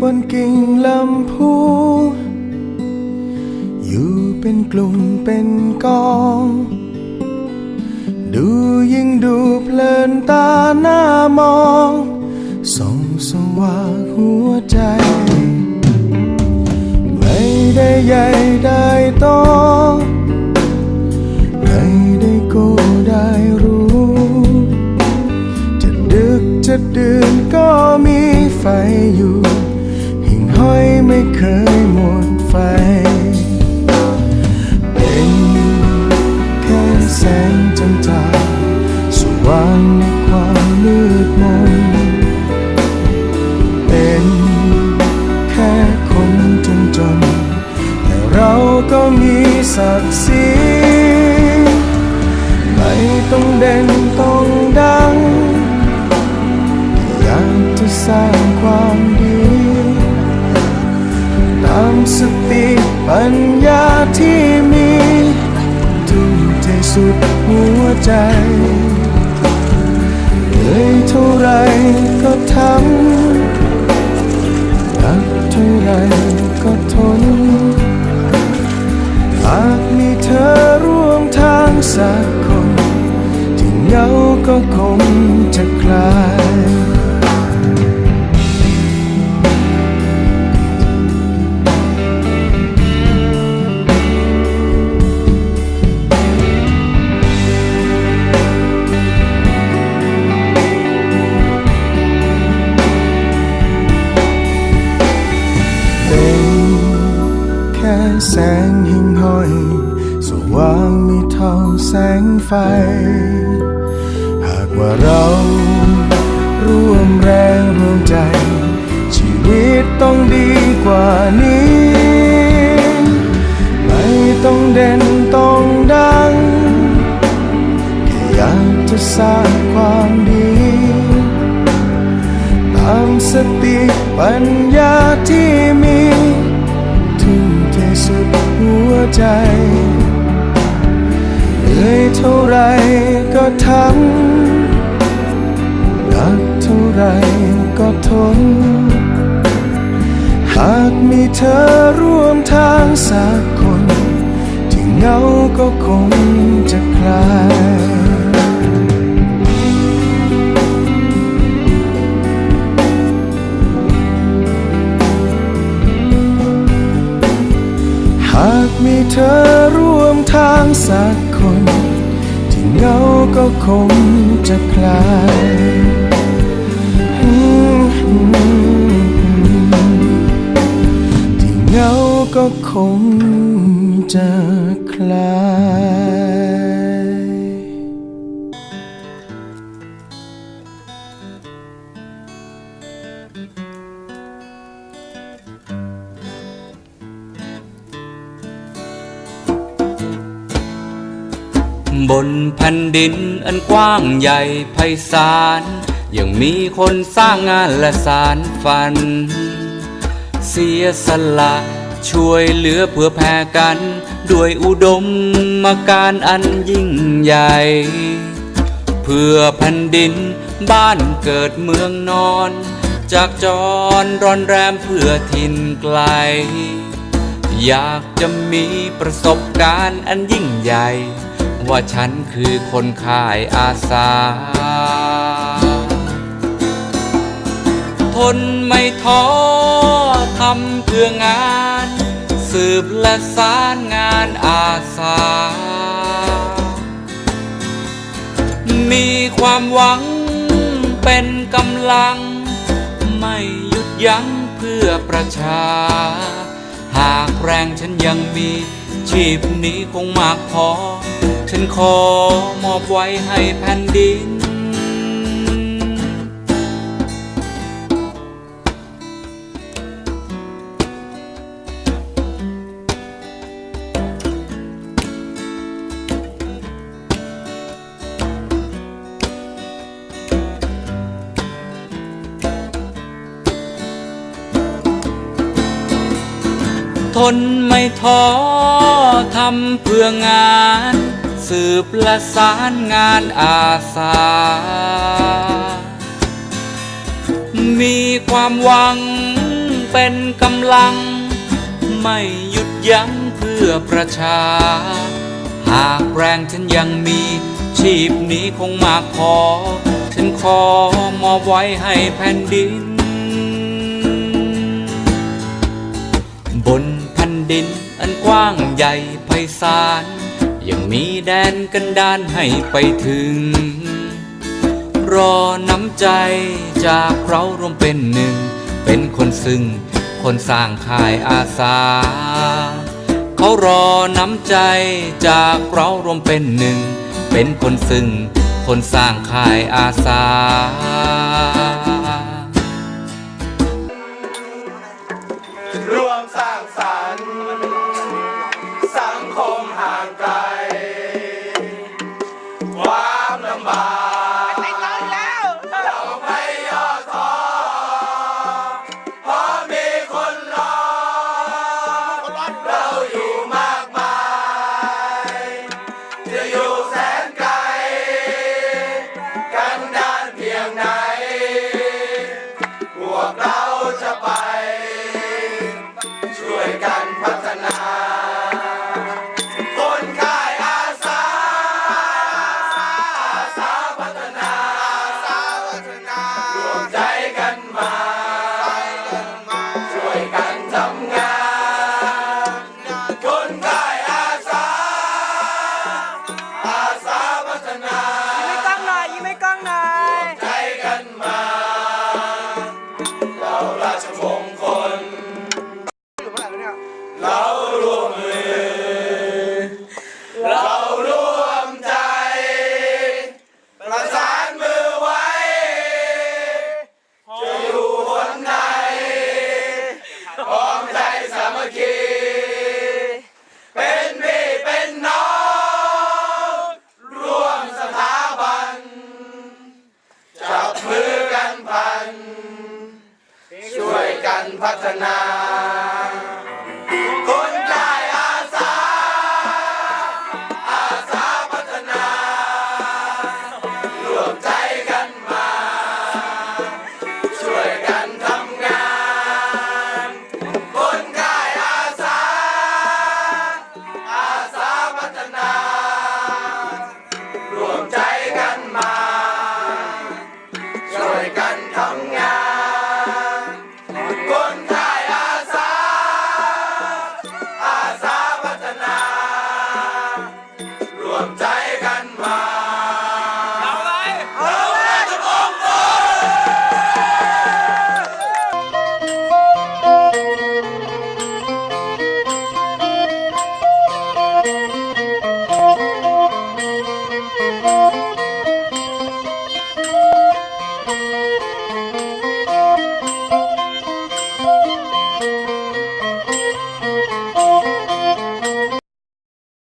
บบนกิ่งลำพูอยู่เป็นกลุ่มเป็นกอง ดูยิ่งดูเพลินตาหน้ามองส่องสว่างหัวใจ ไม่ได้ใหญ่ได้โต เคยหมดไฟ เป็นแค่แสงจางๆสว่างในความมืดมน เป็นแค่คนจนจนๆแต่เราก็มีศักดิ์ศรีไม่ต้องเด่น ปัญญาที่มีทุ่มเทสุดหัวใจเหนื่อยเท่าไรก็ทำรักเท่าไรก็ทน หากมีเธอร่วมทางสัก แสงหิ่งห้อย สว่างไม่เท่าแสงไฟ หากว่าเราร่วมแรงร่วมใจ ชีวิตต้องดีกว่านี้ ไม่ต้องเด่นต้องดังแค่อยากจะสร้างความดี ตามสติปัญญาที่มี ใจเหนื่อยเท่าไรก็ทำหนักเท่าไรก็ทน หากมีเธอร่วมทางสักคนที่เหงาก็คงจะคลาย เธอร่วมทางสักคน ที่เหงาก็คงจะคลายที่เหงาก็คงจะคลาย บนแผ่นดินอันกว้างใหญ่ไพศาลยังมีคนสร้างงานและสารฝัน เสียสละช่วยเหลือเพื่อแผ่กัน ด้วยอุดมมาการอันยิ่งใหญ่ เพื่อแผ่นดินบ้านเกิดเมืองนอน จากจรร้อนแรมเพื่อถิ่นไกล อยากจะมีประสบการณ์อันยิ่งใหญ่ ว่าฉันคือคนขายอาสา ทนไม่ท้อทำเพื่องาน สืบและสารงานอาสา มีความหวังเป็นกำลัง ไม่หยุดยั้งเพื่อประชา หากแรงฉันยังมีชีพนี้คงมากพอ ฉันขอมอบไว้ให้แผ่นดิน ทนไม่ท้อทำเพื่องาน สืบและสารงานอาสา มีความหวังเป็นกำลัง ไม่หยุดยั้งเพื่อประชา หากแรงฉันยังมีชีพนี้คงมากพอฉันขอมอบไว้ให้แผ่นดิน บนแผ่นดินอันกว้างใหญ่ไพศาล ยังมีแดนกันดานให้ไปถึง รอน้ำใจจากเรารวมเป็นหนึ่ง เป็นคนซึ่งคนสร้างค่ายอาสา เขารอน้ำใจจากเรารวมเป็นหนึ่ง เป็นคนซึ่งคนสร้างค่ายอาสา บ